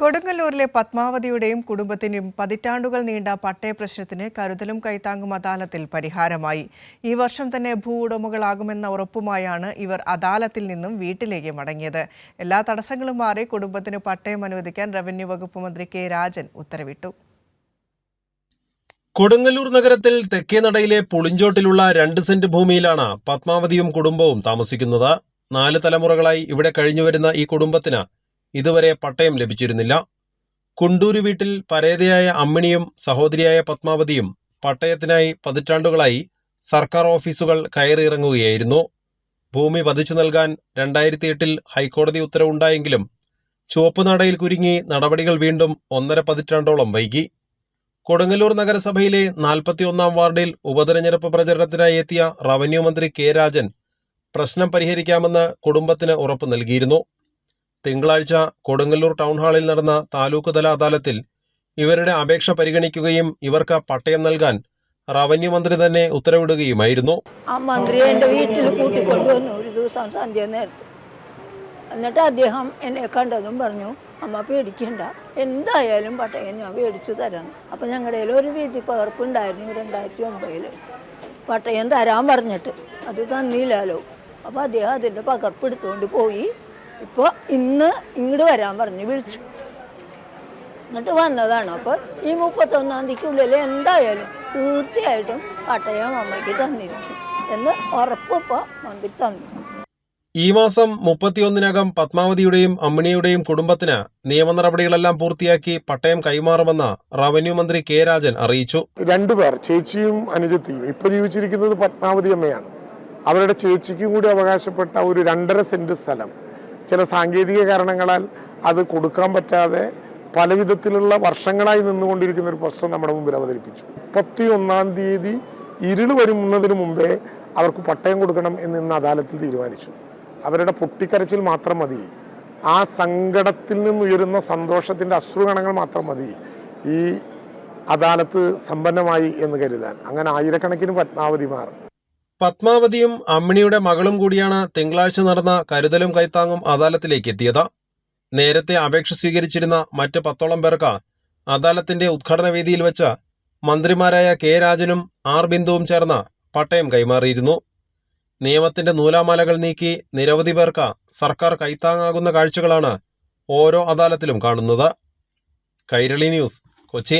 കൊടുങ്ങല്ലൂരിലെ പത്മാവതിയുടെയും കുടുംബത്തിനും പതിറ്റാണ്ടുകൾ നീണ്ട പട്ടയ പ്രശ്നത്തിന് കരുതലും കൈത്താങ്ങും അദാലത്തിൽ പരിഹാരമായി. ഈ വർഷം തന്നെ ഭൂ ഉടമകളാകുമെന്ന ഉറപ്പുമായാണ് ഇവർ അദാലത്തിൽ നിന്നും വീട്ടിലേക്ക് മടങ്ങിയത്. എല്ലാ തടസ്സങ്ങളും മാറി കുടുംബത്തിന് പട്ടയം അനുവദിക്കാൻ റവന്യൂ വകുപ്പ് മന്ത്രി കെ രാജൻ ഉത്തരവിട്ടു. കൊടുങ്ങല്ലൂർ നഗരത്തിൽ തെക്കേനടയിലെ പുളിഞ്ചോട്ടിലുള്ള രണ്ട് സെന്റ് ഭൂമിയിലാണ് പത്മാവതിയും കുടുംബവും താമസിക്കുന്നത്. നാല് തലമുറകളായി ഇവിടെ കഴിഞ്ഞുവരുന്ന ഈ കുടുംബത്തിന് ഇതുവരെ പട്ടയം ലഭിച്ചിരുന്നില്ല. കുണ്ടൂര് വീട്ടിൽ പരേതയായ അമ്മിണിയും സഹോദരിയായ പത്മാവതിയും പട്ടയത്തിനായി പതിറ്റാണ്ടുകളായി സർക്കാർ ഓഫീസുകൾ കയറിയിറങ്ങുകയായിരുന്നു. ഭൂമി പതിച്ചു നൽകാൻ രണ്ടായിരത്തി എട്ടിൽ ഹൈക്കോടതി ഉത്തരവുണ്ടായെങ്കിലും ചുവപ്പുനാടയിൽ കുരുങ്ങി നടപടികൾ വീണ്ടും ഒന്നര പതിറ്റാണ്ടോളം വൈകി. കൊടുങ്ങല്ലൂർ നഗരസഭയിലെ നാൽപ്പത്തിയൊന്നാം വാർഡിൽ ഉപതെരഞ്ഞെടുപ്പ് പ്രചരണത്തിനായി എത്തിയ റവന്യൂ മന്ത്രി കെ രാജൻ പ്രശ്നം പരിഹരിക്കാമെന്ന് കുടുംബത്തിന് ഉറപ്പു നൽകിയിരുന്നു. തിങ്കളാഴ്ച കൊടുങ്ങല്ലൂർ ടൗൺ ഹാളിൽ നടന്ന താലൂക്ക് തല അദാലത്തിൽ ഇവരുടെ അപേക്ഷ പരിഗണിക്കുകയും ഇവർക്ക് പട്ടയം നൽകാൻ റവന്യൂ മന്ത്രി തന്നെ ഉത്തരവിടുകയുമായിരുന്നു. ആ മന്ത്രി എന്റെ വീട്ടിൽ കൂട്ടിക്കൊണ്ടുവന്നു. ഒരു ദിവസം സന്ധ്യ നേരത്ത്. എന്നിട്ട് അദ്ദേഹം എന്നെ കണ്ടതും പറഞ്ഞു അമ്മ പേടിക്കണ്ട. എന്തായാലും പട്ടയം ഞാൻ മേടിച്ചു തരാം അപ്പം ഞങ്ങളുടെ ഒരു വീതി പകർപ്പ് ഉണ്ടായിരുന്നു രണ്ടായിരത്തി ഒമ്പതിൽ പട്ടയം തരാൻ പറഞ്ഞിട്ട്. അത് തന്നില്ലല്ലോ. അപ്പോൾ അദ്ദേഹം അതിന്റെ പകർപ്പ് എടുത്തുകൊണ്ട് പോയി. ഇപ്പോൾ ഇന്ന് ഇങ്ങോട്ട് വരാൻ പറഞ്ഞ് വിളിച്ചു. എന്നിട്ട് വന്നതാണ്. അപ്പോൾ ഈ മുപ്പത്തൊന്നാം തീയതിക്കുള്ളിൽ എന്തായാലും തീർച്ചയായിട്ടും പട്ടയം അമ്മയ്ക്ക് തന്നിരിക്കും എന്ന് ഉറപ്പിപ്പോൾ മന്ത്രി തന്നു. ഈ മാസം മുപ്പത്തിയൊന്നിനകം പത്മാവതിയുടെയും അമ്മിണിയുടെയും കുടുംബത്തിന് നിയമ നടപടികളെല്ലാം പൂർത്തിയാക്കി പട്ടയം കൈമാറുമെന്ന് റവന്യൂ മന്ത്രി കെ രാജൻ അറിയിച്ചു. രണ്ടുപേർ ചേച്ചിയും അനുജത്തിയും ഇപ്പൊ ജീവിച്ചിരിക്കുന്നത് പത്മാവതി അമ്മയാണ്. അവരുടെ ചേച്ചിക്കും കൂടി അവകാശപ്പെട്ട ഒരു രണ്ടര സെന്റ് സ്ഥലം ചില സാങ്കേതിക കാരണങ്ങളാൽ അത് കൊടുക്കാൻ പറ്റാതെ പല വിധത്തിലുള്ള വർഷങ്ങളായി നിന്നുകൊണ്ടിരിക്കുന്ന ഒരു പ്രശ്നം നമ്മുടെ മുമ്പിൽ അവതരിപ്പിച്ചു. മുപ്പത്തി ഒന്നാം തീയതി ഇരുൾ വരുന്നതിന് മുമ്പേ അവർക്ക് പട്ടയം കൊടുക്കണം എന്ന് ഇന്ന് അദാലത്തിൽ തീരുമാനിച്ചു. അവരുടെ പൊട്ടിക്കരച്ചിൽ മാത്രം മതി. ആ സങ്കടത്തിൽ നിന്നുയരുന്ന സന്തോഷത്തിന്റെ അശ്രുഗണങ്ങൾ മാത്രം മതി. ഈ അദാലത്ത് സമ്പന്നമായി എന്ന് കരുതാൻ. അങ്ങനെ ആയിരക്കണക്കിന് പത്മാവതിമാർ പത്മാവതിയും അമ്മിണിയുടെ മകളും കൂടിയാണ് തിങ്കളാഴ്ച നടന്ന കരുതലും കൈത്താങ്ങും അദാലത്തിലേക്ക് എത്തിയത് നേരത്തെ അപേക്ഷ സ്വീകരിച്ചിരുന്ന മറ്റ് പത്തോളം പേർക്ക് അദാലത്തിന്റെ ഉദ്ഘാടന വേദിയിൽ വെച്ച് മന്ത്രിമാരായ കെ രാജനും ആർ ബിന്ദുവും ചേർന്ന് പട്ടയം കൈമാറിയിരുന്നു. നിയമത്തിന്റെ നൂലാമാലകൾ നീക്കി നിരവധി പേർക്ക് സർക്കാർ കൈത്താങ്ങാകുന്ന കാഴ്ചകളാണ് ഓരോ അദാലത്തിലും കാണുന്നത്. കൈരളി ന്യൂസ് കൊച്ചി.